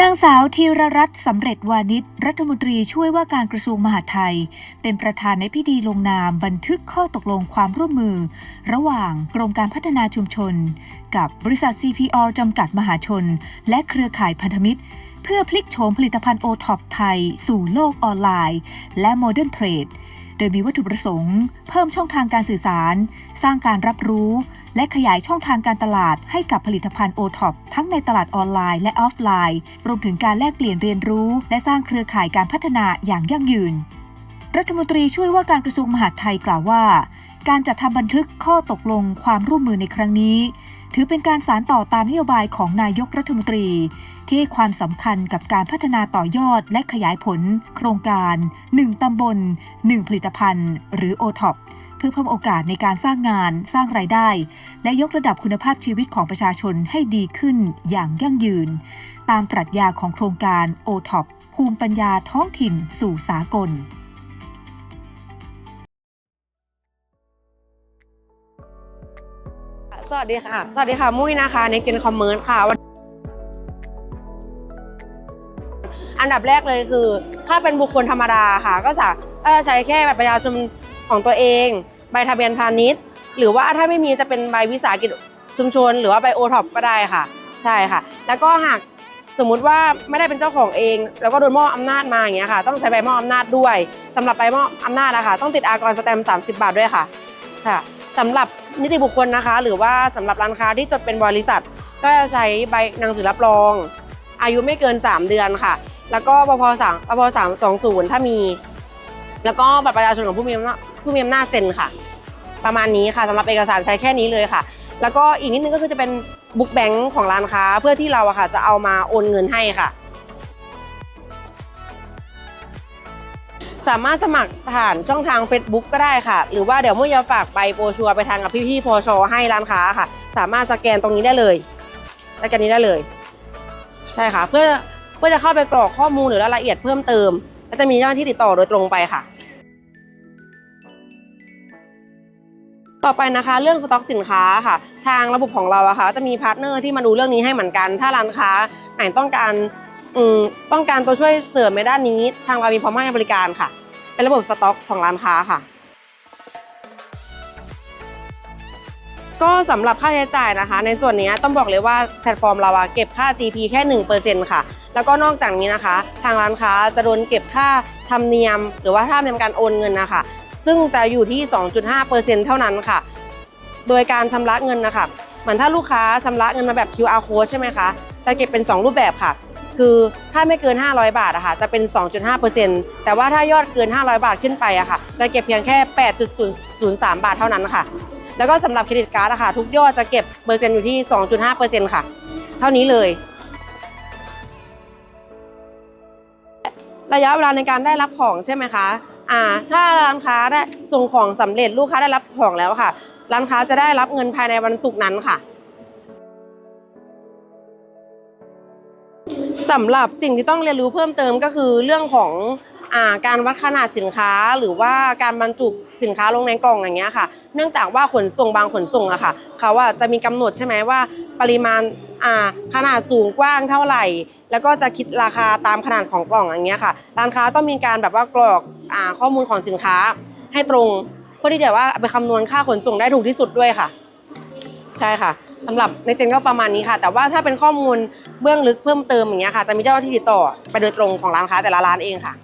นางสาวธีรรัตน์สำเร็จวานิชรัฐมนตรีช่วยว่าการกระทรวงมหาดไทย เป็นประธานในพิธีลงนามบันทึกข้อตกลงความร่วมมือ ระหว่างกรมการพัฒนาชุมชน กับบริษัท CPR จำกัดมหาชน และเครือข่ายพันธมิตร เพื่อพลิกโฉมผลิตภัณฑ์โอท็อปไทย สู่โลกออนไลน์ และโมเดิร์นเทรด โดยมีวัตถุประสงค์ เพิ่มช่องทางการสื่อสาร สร้างการรับรู้ และขยายช่องทางการตลาดให้กับผลิตภัณฑ์โอท็อปทั้งในตลาดออนไลน์และออฟไลน์ รวมถึงการแลกเปลี่ยนเรียนรู้ และสร้างเครือข่ายการพัฒนาอย่างยั่งยืน รัฐมนตรีช่วยว่าการกระทรวงมหาดไทยกล่าวว่า การจัดทำบันทึกข้อตกลงความร่วมมือในครั้งนี้ ถือเป็นการสานต่อตามนโยบายของนายกรัฐมนตรี ที่ให้ความสำคัญกับการพัฒนาต่อยอดและขยายผล โครงการ 1 ตำบล 1 ผลิตภัณฑ์ หรือ o t o p เพื่อเพิ่มโอกาสในการสร้างงาน สร้างรายได้ และยกระดับคุณภาพชีวิตของประชาชนให้ดีขึ้นอย่างยั่งยืน ตามปรัชญาของโครงการ o t o p ภูมิปัญญาท้องถิ่นสู่สากล สวัสดีค่ะ สวัสดีค่ะ มุ้ยนะคะในเกนคอมเมอร์ค่ะ อันดับแรกเลยคือ ถ้าเป็นบุคคลธรรมดาค่ะ ก็จะใช้แค่บัตรประชาชนของตัวเอง ใบทะเบียนพาณิชย์ หรือว่าถ้าไม่มีจะเป็นใบวิสาหกิจชุมชน หรือว่าใบโอท็อปก็ได้ค่ะ ใช่ค่ะ แล้วก็หากสมมุติว่าไม่ได้เป็นเจ้าของเอง แล้วก็โดนมอบอำนาจมาอย่างเงี้ยค่ะ ต้องใช้ใบมอบอำนาจด้วยสำหรับใบมอบอำนาจนะคะต้องติดอากรสแตมป์30 บาทด้วยค่ะ ค่ะสำหรับ นิติบุคคลนะคะ หรือว่าสำหรับร้านค้าที่จดเป็นบริษัท ก็จะใช้ใบหนังสือรับรอง อายุไม่เกิน 3 เดือนค่ะ แล้วก็ปพสามปพสามสองศูนย์ถ้ามี แล้วก็บัตรประชาชนของผู้มีอำนาจผู้มีอำนาจเซ็นค่ะ ประมาณนี้ค่ะสำหรับเอกสารใช้แค่นี้เลยค่ะ แล้วก็อีกนิดนึงก็คือจะเป็นบุ๊กแบงค์ของร้านค้าเพื่อที่เราอะค่ะ จะเอามาโอนเงินให้ค่ะ สามารถสมัครผ่านช่องทาง Facebook ก็ได้ค่ะ หรือว่าเดี๋ยวเมุ่ยจะฝากใบโปรชัวร์ไปทางกับพี่ๆพอชอให้ร้านค้าค่ะ สามารถสแกนตรงนี้ได้เลยสแกนนี้ได้เลย ใช่ค่ะ เพื่อเพื่อจะเข้าไปกรอกข้อมูลหรือรายละเอียดเพิ่มเติมและจะมีเจ้าหน้าที่ติดต่อโดยตรงไปค่ะ ต่อไปนะคะเรื่องสต็อกสินค้าค่ะ ทางระบบของเราอะค่ะจะมีพาร์ทเนอร์ที่มาดูเรื่องนี้ให้เหมือนกัน ถ้าร้านค้าไหนต้องการ ต้องการตัวช่วยเสริมในด้านนี้ ทางเรามีพร้อมให้บริการค่ะ เป็นระบบสต็อกของร้านค้าค่ะ ก็สำหรับค่าใช้จ่ายนะคะ ในส่วนนี้ต้องบอกเลยว่าแพลตฟอร์มเราอะเก็บค่า GP แค่ 1%ค่ะ แล้วก็นอกจากนี้นะคะ ทางร้านค้าจะโดนเก็บค่าธรรมเนียม หรือว่าค่าธรรมเนียมการโอนเงินนะคะ ซึ่งจะอยู่ที่ 2.5%เท่านั้นค่ะ โดยการชำระเงินนะคะเหมือนถ้าลูกค้าชำระเงินมาแบบ QR code ใช่ไหมคะจะเก็บเป็น 2 รูปแบบค่ะ คือถ้าไม่เกิน 500 บาทอะค่ะจะเป็น 2.5%แต่ว่าถ้ายอดเกิน 500 บาทขึ้นไปอะค่ะ จะเก็บเพียงแค่ 8.03 บาทเท่านั้นค่ะ แล้วก็สำหรับเครดิตการ์ดอะค่ะ ทุกยอดจะเก็บเปอร์เซ็นต์อยู่ที่ 2.5%ค่ะ เท่านี้เลยระยะเวลาในการได้รับของใช่ไหมคะอ่าถ้าร้านค้าได้ส่งของสำเร็จลูกค้าได้รับของแล้วค่ะ ร้านค้าจะได้รับเงินภายในวันศุกร์นั้นค่ะ สำหรับสิ่งที่ต้องเรียนรู้เพิ่มเติมก็คือเรื่องของการวัดขนาดสินค้าหรือว่าการบรรจุสินค้าลงในกล่องอย่างเงี้ยค่ะ เนื่องจากว่าขนส่งบางขนส่งอะค่ะเขาว่าจะมีกำหนดใช่ไหมว่า ปริมาณขนาดสูงกว้างเท่าไหร่ แล้วก็จะคิดราคาตามขนาดของกล่องอย่างเงี้ยค่ะร้านค้าต้องมีการแบบว่ากรอกอข้อมูลของสินค้าให้ตรงเพื่อที่จะว่าเอาไปคำนวณค่าขนส่งได้ถูกที่สุดด้วยค่ะ ใช่ค่ะสำหรับในเจนก็ประมาณนี้ค่ะ แต่ว่าถ้าเป็นข้อมูล เบื้องลึกเพิ่มเติมอย่างเงี้ยค่ะจะมีเจ้าหน้าที่ติดต่อไปโดยตรงของร้านค้าแต่ละร้านเองค่ะ